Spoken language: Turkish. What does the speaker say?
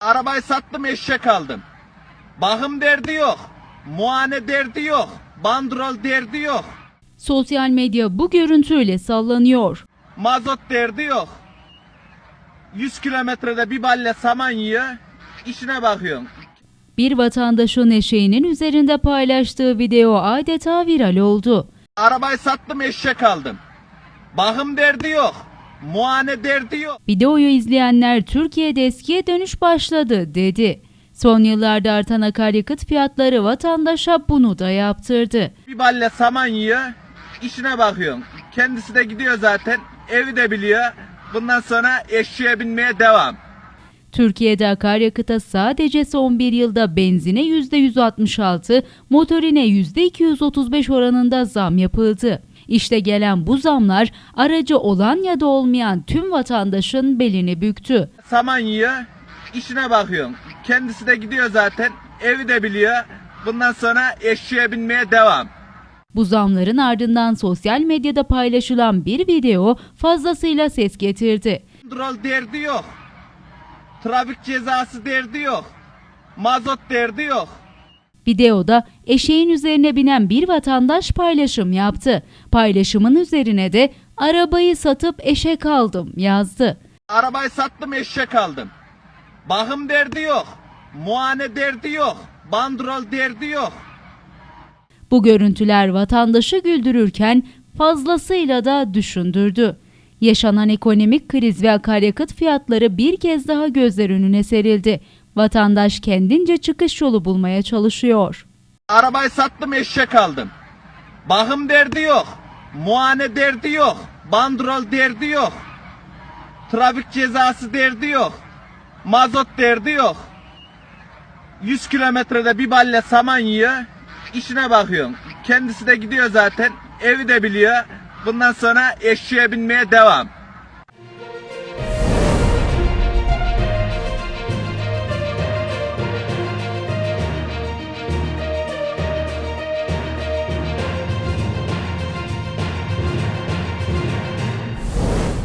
Arabayı sattım eşek aldım. Bakım derdi yok. Muayene derdi yok. Bandrol derdi yok. Sosyal medya bu görüntüyle sallanıyor. Mazot derdi yok. 100 kilometrede bir balle saman yiyor. İşine bakıyorsun. Bir vatandaşın eşeğinin üzerinde paylaştığı video adeta viral oldu. Arabayı sattım eşek aldım. Bakım derdi yok. Muayene derdi yok. Videoyu izleyenler Türkiye'de eskiye dönüş başladı dedi. Son yıllarda artan akaryakıt fiyatları vatandaşa bunu da yaptırdı. Bir balle saman yiyor. İşine bakıyorsun. Kendisi de gidiyor zaten. Evi de biliyor. Bundan sonra eşeğe binmeye devam. Türkiye'de akaryakıta sadece son bir yılda benzine %166, motorine %235 oranında zam yapıldı. İşte gelen bu zamlar aracı olan ya da olmayan tüm vatandaşın belini büktü. Saman yiyor. İşine bakıyorsun. Kendisi de gidiyor zaten. Evi de biliyor. Bundan sonra eşeğe binmeye devam. Bu zamların ardından sosyal medyada paylaşılan bir video fazlasıyla ses getirdi. Kontrol derdi yok. Trafik cezası derdi yok. Mazot derdi yok. Videoda eşeğin üzerine binen bir vatandaş paylaşım yaptı. Paylaşımın üzerine de arabayı satıp eşek aldım yazdı. Arabayı sattım eşek aldım. Bakım derdi yok. Muayene derdi yok. Bandrol derdi yok. Bu görüntüler vatandaşı güldürürken fazlasıyla da düşündürdü. Yaşanan ekonomik kriz ve akaryakıt fiyatları bir kez daha gözler önüne serildi. Vatandaş kendince çıkış yolu bulmaya çalışıyor. Arabayı sattım eşek aldım. Bakım derdi yok. Muayene derdi yok. Bandrol derdi yok. Trafik cezası derdi yok. Mazot derdi yok. 100 kilometrede bir balle saman yiyor. İşine bakıyorsun. Kendisi de gidiyor zaten. Evi de biliyor. Bundan sonra eşeğe binmeye devam.